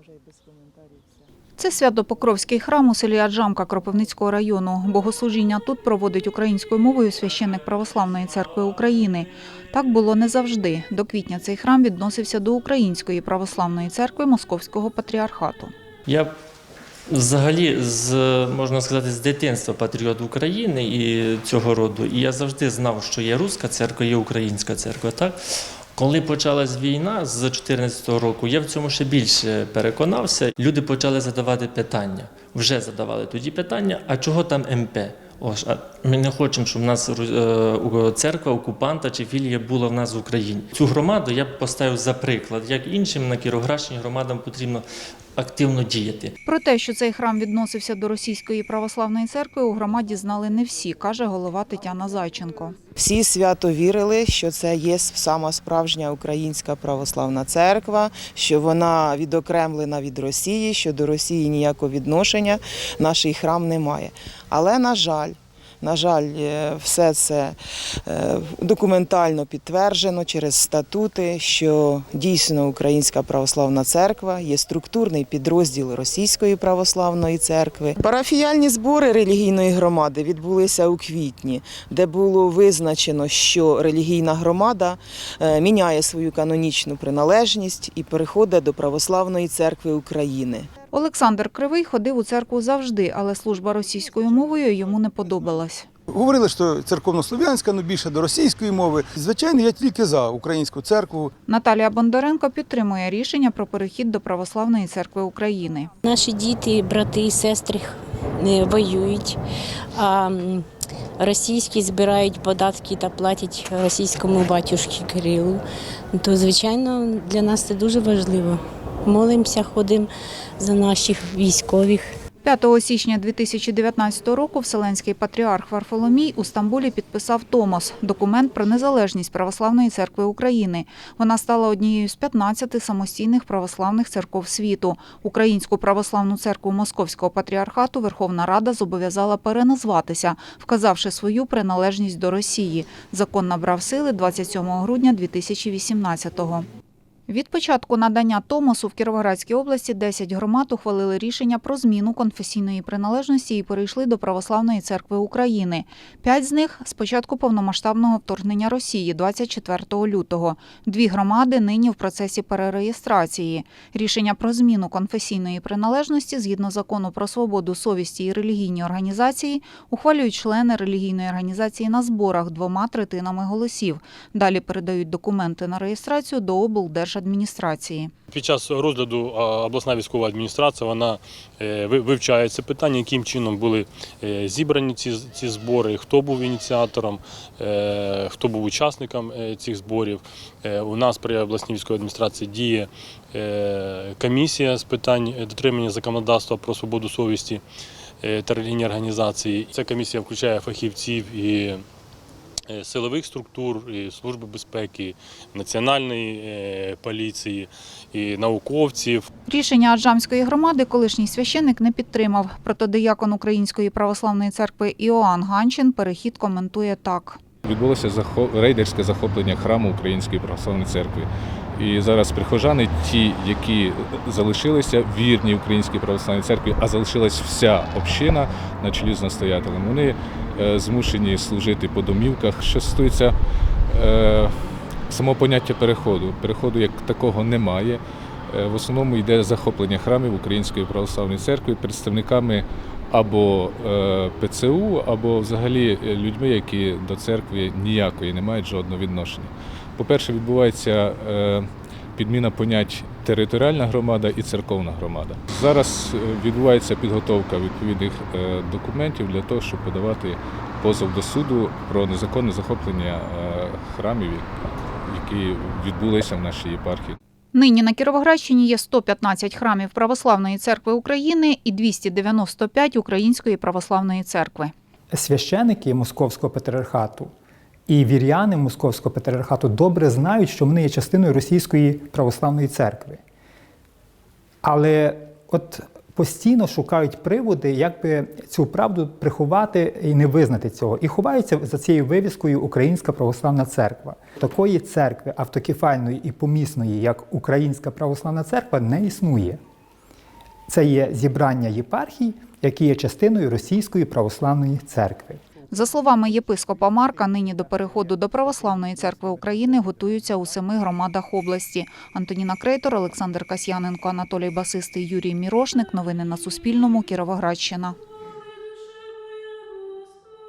вже і без коментарів все. Це Свято-Покровський храм у селі Аджамка Кропивницького району. Богослужіння тут проводить українською мовою священник Православної церкви України. Так було не завжди. До квітня цей храм відносився до Української православної церкви Московського патріархату. Я взагалі з можна сказати з дитинства патріот України і цього роду. І я завжди знав, що є руська церква, є українська церква. Так коли почалась війна з 2014 року, я в цьому ще більше переконався. Люди почали задавати питання. Вже задавали тоді питання: а чого там МП? Ось, а ми не хочемо, щоб в нас е, церква окупанта чи філія була в нас в Україні. Цю громаду я б поставив за приклад, як іншим на Кіровоградщині громадам потрібно активно діяти. Про те, що цей храм відносився до Російської православної церкви, у громаді знали не всі, каже голова Тетяна Зайченко. Всі свято вірили, що це є сама справжня українська православна церква, що вона відокремлена від Росії, що до Росії ніякого відношення наш храм не має. Але на жаль. На жаль, е, все це е, документально підтверджено через статути, що дійсно Українська православна церква є структурний підрозділ Російської православної церкви. Парафіяльні збори релігійної громади відбулися у квітні, де було визначено, що релігійна громада е, міняє свою канонічну приналежність і переходить до Православної церкви України. Олександр Кривий ходив у церкву завжди, але служба російською мовою йому не подобалась. Говорили, що церковнослов'янська, ну більше до російської мови. Звичайно, я тільки за українську церкву. Наталія Бондаренко підтримує рішення про перехід до Православної церкви України. Наші діти, брати і сестри е, воюють, а російські збирають податки та платять російському батюшці Кирилу. То, звичайно, для нас це дуже важливо. Молимося, ходимо за наших військових. 5 січня 2019 року Вселенський патріарх Варфоломій у Стамбулі підписав Томос – документ про незалежність Православної церкви України. Вона стала однією з 15 самостійних православних церков світу. Українську православну церкву Московського патріархату Верховна Рада зобов'язала переназватися, вказавши свою приналежність до Росії. Закон набрав сили 27 грудня 2018-го. Від початку надання Томосу в Кіровоградській області 10 громад ухвалили рішення про зміну конфесійної приналежності і перейшли до Православної церкви України. П'ять з них з початку повномасштабного вторгнення Росії 24 лютого. Дві громади нині в процесі перереєстрації. Рішення про зміну конфесійної приналежності згідно закону про свободу совісті і релігійні організації ухвалюють члени релігійної організації на зборах двома третинами голосів. Далі передають документи на реєстрацію до облдержадміністрації. Під час розгляду обласна військова адміністрація вона е, вивчає це питання, яким чином були е, зібрані ці, ці збори, хто був ініціатором, е, хто був учасником цих зборів. У нас при обласній військовій адміністрації діє комісія з питань дотримання законодавства про свободу совісті та релігійні організації. Ця комісія включає фахівців і силових структур, і Служби безпеки, Національної е, поліції, і науковців. Рішення Аджамської громади колишній священник не підтримав. Протодиякон Української православної церкви Іоанн Ганчин перехід коментує так. Відбулося рейдерське захоплення храму Української православної церкви. І зараз прихожани, ті, які залишилися вірні Українській православній церкві, а залишилась вся община на чолі з настоятелем, вони е, змушені служити по домівках. Що стосується е, самого поняття переходу. Переходу як такого немає. Е, В основному йде захоплення храмів Української православної церкви представниками або е, ПЦУ, або взагалі е, людьми, які до церкви ніякої не мають жодного відношення. По-перше, відбувається е, підміна понять територіальна громада і церковна громада. Зараз відбувається підготовка відповідних документів для того, щоб подавати позов до суду про незаконне захоплення храмів, які відбулися в нашій єпархії. Нині на Кіровоградщині є 115 храмів Православної церкви України і 295 Української православної церкви. священики Московського патріархату і віряни Московського патріархату добре знають, що вони є частиною Російської православної церкви. Але от постійно шукають приводи, як би цю правду приховати і не визнати цього. І ховаються за цією вивіскою Українська православна церква. Такої церкви автокефальної і помісної, як Українська православна церква, не існує. Це є зібрання єпархій, які є частиною Російської православної церкви. За словами єпископа Марка, нині до переходу до Православної церкви України готуються у семи громадах області. Антоніна Крейтор, Олександр Касьяненко, Анатолій Басистий, Юрій Мірошник. Новини на Суспільному. Кіровоградщина.